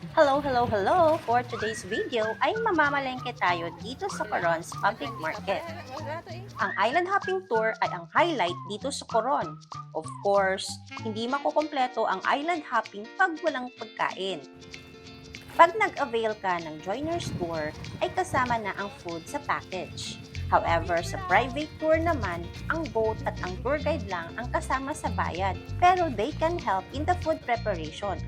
Hello, hello, hello! For today's video ay mamamalengke tayo dito sa Coron's Public Market. Ang island hopping tour ay ang highlight dito sa Coron. Of course, hindi makukompleto ang island hopping pag walang pagkain. Pag nag-avail ka ng joiner's tour, ay kasama na ang food sa package. However, sa private tour naman, ang boat at ang tour guide lang ang kasama sa bayad. Pero they can help in the food preparation.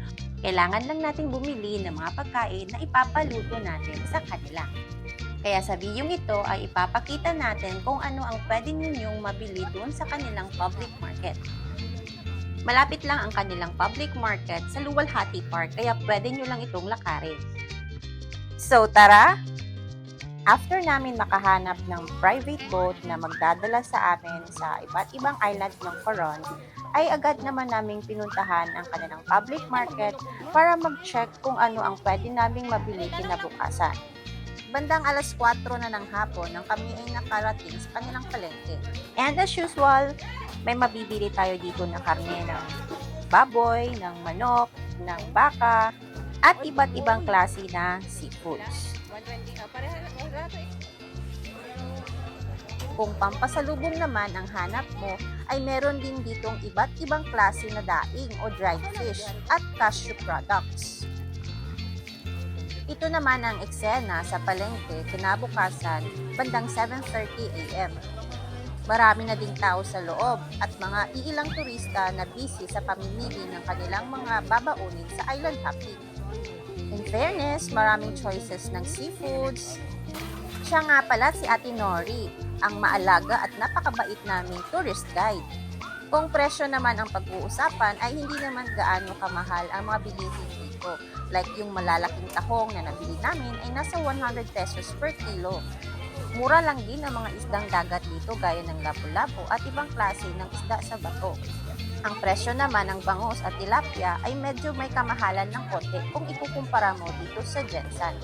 Kailangan lang nating bumili ng mga pagkain na ipapaluto natin sa kanila. Kaya sa video ito ay ipapakita natin kung ano ang pwede ninyong mabili doon sa kanilang public market. Malapit lang ang kanilang public market sa Luwalhati Park kaya pwede nyo lang itong lakarin. So tara! After namin makahanap ng private boat na magdadala sa amin sa iba't ibang island ng Coron, ay agad naman naming pinuntahan ang kanilang public market para mag-check kung ano ang pwede naming mabili kinabukasan. Bandang alas 4 na ng hapon nang kami ay nakarating sa kanilang palengke. And as usual, may mabibili tayo dito na karne ng baboy, ng manok, ng baka, at iba't ibang klase na seafoods. 120 ah, pareha lang. Eh. Kung pampasalubong naman ang hanap mo, ay meron din ditong iba't ibang klase na daing o dried fish at cashew products. Ito naman ang eksena sa palengke kinabukasan bandang 7.30 a.m. Marami na ding tao sa loob at mga iilang turista na busy sa pamimili ng kanilang mga babaunin sa island hopping. In fairness, maraming choices ng seafoods. Siya nga pala si Ate Nori, ang maalaga at napakabait naming tourist guide. Kung presyo naman ang pag-uusapan ay hindi naman gaano kamahal ang mga bilihin dito. Like yung malalaking tahong na nabili namin ay nasa 100 pesos per kilo. Mura lang din ang mga isdang dagat dito gaya ng lapu-lapu at ibang klase ng isda sa bato. Ang presyo naman ng bangus at tilapia ay medyo may kamahalan ng konti kung ikukumpara mo dito sa Jensan.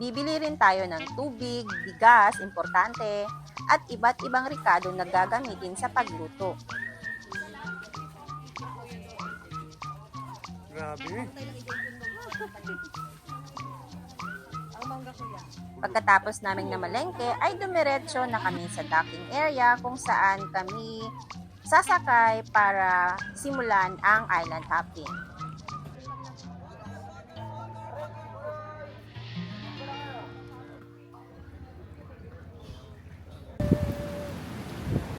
Bibili rin tayo ng tubig, bigas, importante, at iba't ibang rikado na gagamitin sa pagluto. Grabe. Pagkatapos naming namalengke ay dumiretso na kami sa docking area kung saan kami sasakay para simulan ang island hopping.